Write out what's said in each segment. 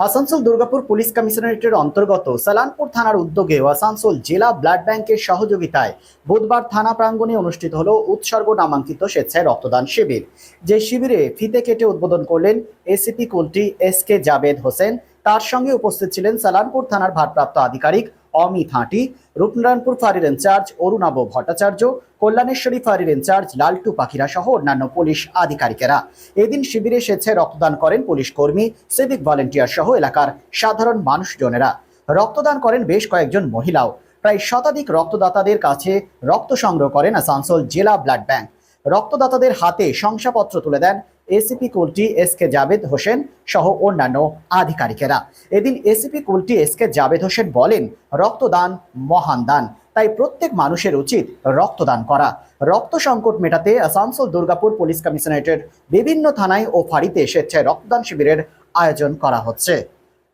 Asansol Durgapur police কমিশনারেটের অন্তর্গত সালানপুর থানার উদ্যোগে আসানসোল জেলা ব্লাড ব্যাংকের সহযোগিতায় বুধবার থানা প্রাঙ্গণে অনুষ্ঠিত হল উৎসর্গ নামাঙ্কিত স্বেচ্ছায় রক্তদান শিবির। যে শিবিরে ফিতে কেটে উদ্বোধন করলেন ACP Kulti S K Javed Hossain. তার সঙ্গে উপস্থিত ছিলেন সালানপুর থানার ভারপ্রাপ্ত আধিকারিক অমিত হাঁটি রূপনারায়ণপুর ফাঁড়ির ইনচার্জ, অরুণাব ভট্টাচার্য, কল্যাণেশ্বরী ফাঁড়ির ইনচার্জ, লালটু পাখিরা সহ অন্যান্য পুলিশ আধিকারিকেরা। এদিন শিবিরে স্বেচ্ছায় রক্তদান করেন পুলিশ কর্মী, সিভিক ভলেন্টিয়ার সহ এলাকার সাধারণ মানুষজনেরা। রক্তদান করেন বেশ কয়েকজন মহিলাও। প্রায় শতাধিক রক্তদাতাদের কাছে রক্ত সংগ্রহ করেন আসানসোল জেলা ব্লাড ব্যাংক। রক্তদাতাদের হাতে শংসাপত্র তুলে দেন ACP Kulti S K Javed Hossain সহ অন্যান্য আধিকারিকেরা। এদিন ACP Kulti S K Javed Hossain বলেন, রক্তদান মহান দান। তাই প্রত্যেক মানুষের উচিত রক্তদান করা। রক্ত সংকট মেটাতে আসানসোল দুর্গাপুর পুলিশ কমিশনারেটের বিভিন্ন থানায় ও ফাঁড়িতে স্বেচ্ছায় রক্তদান শিবিরের আয়োজন করা হচ্ছে।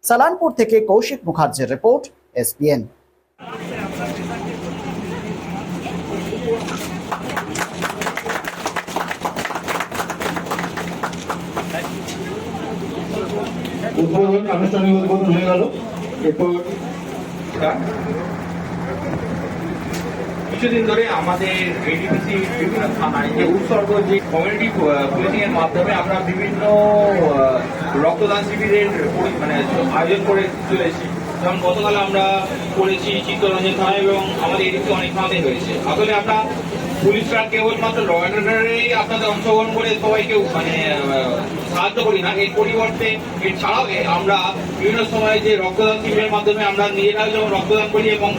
সালানপুর থেকে কৌশিক মুখার্জির রিপোর্ট এসপিএন উদ্বোধন, আনুষ্ঠানিক উদ্বোধন হয়ে গেল। এরপর কিছুদিন ধরে আমাদের এডিপিসি বিভিন্ন থানায় যে উৎসর্গ যে কমিউনিটি পুলিশিং এর মাধ্যমে আমরা বিভিন্ন রক্তদান শিবিরের মানে আয়োজন করে চলেছি যেমন গতকাল আমরা করেছি চিত্তরঞ্জন থানায় এবং আমাদের এডিপি অনেক থানাতে হয়েছে। আসলে আমরা পুলিশরা কেবলমাত্র ল অ্যান্ড অর্ডারেই আপনাদের অংশগ্রহণ করে সবাইকে মানে সাহায্য করি না। এর পরিবর্তে এছাড়াও এ- আমরা বিভিন্ন সময় যে রক্তদান শিবিরের মাধ্যমে আমরা নিজেরাও যেমন রক্তদান করি এবং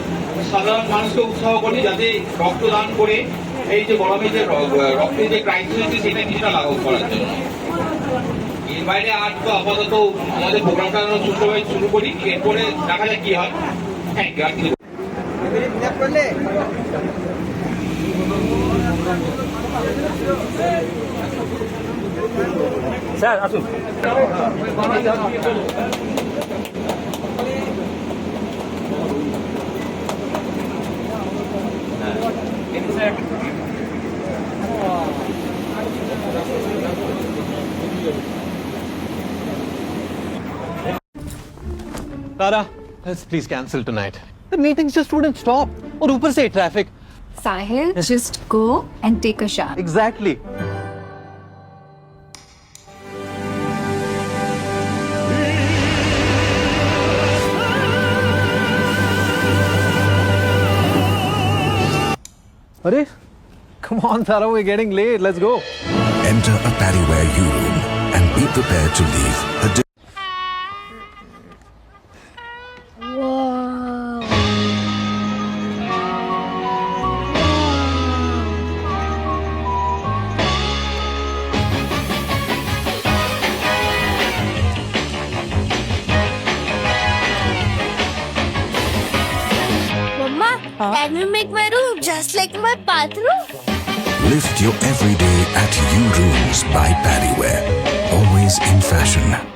সাধারণ মানুষকে উৎসাহ করি যাতে রক্তদান করে এই যে গরমে যে রক্তের যে ক্রাইসিস হচ্ছে, সেটা কিছুটা লাঘব করার জন্য। এর বাইরে আর তো আপাতত আমাদের প্রোগ্রামটা সুস্থভাবে শুরু করি এরপরে দেখা যাক কি হয়। কিছু স্যার আসুন। Tara, let's please cancel tonight. The meetings just wouldn't stop. और ऊपर से traffic. Sahil, just go and take a shower. Exactly. अरे come on Tara we're getting late let's go Enter a Pariware U room and be prepared to leave a di- Mama, can you make my room just like my bathroom? Lift your everyday at U Rooms by Paddyware. Always in fashion.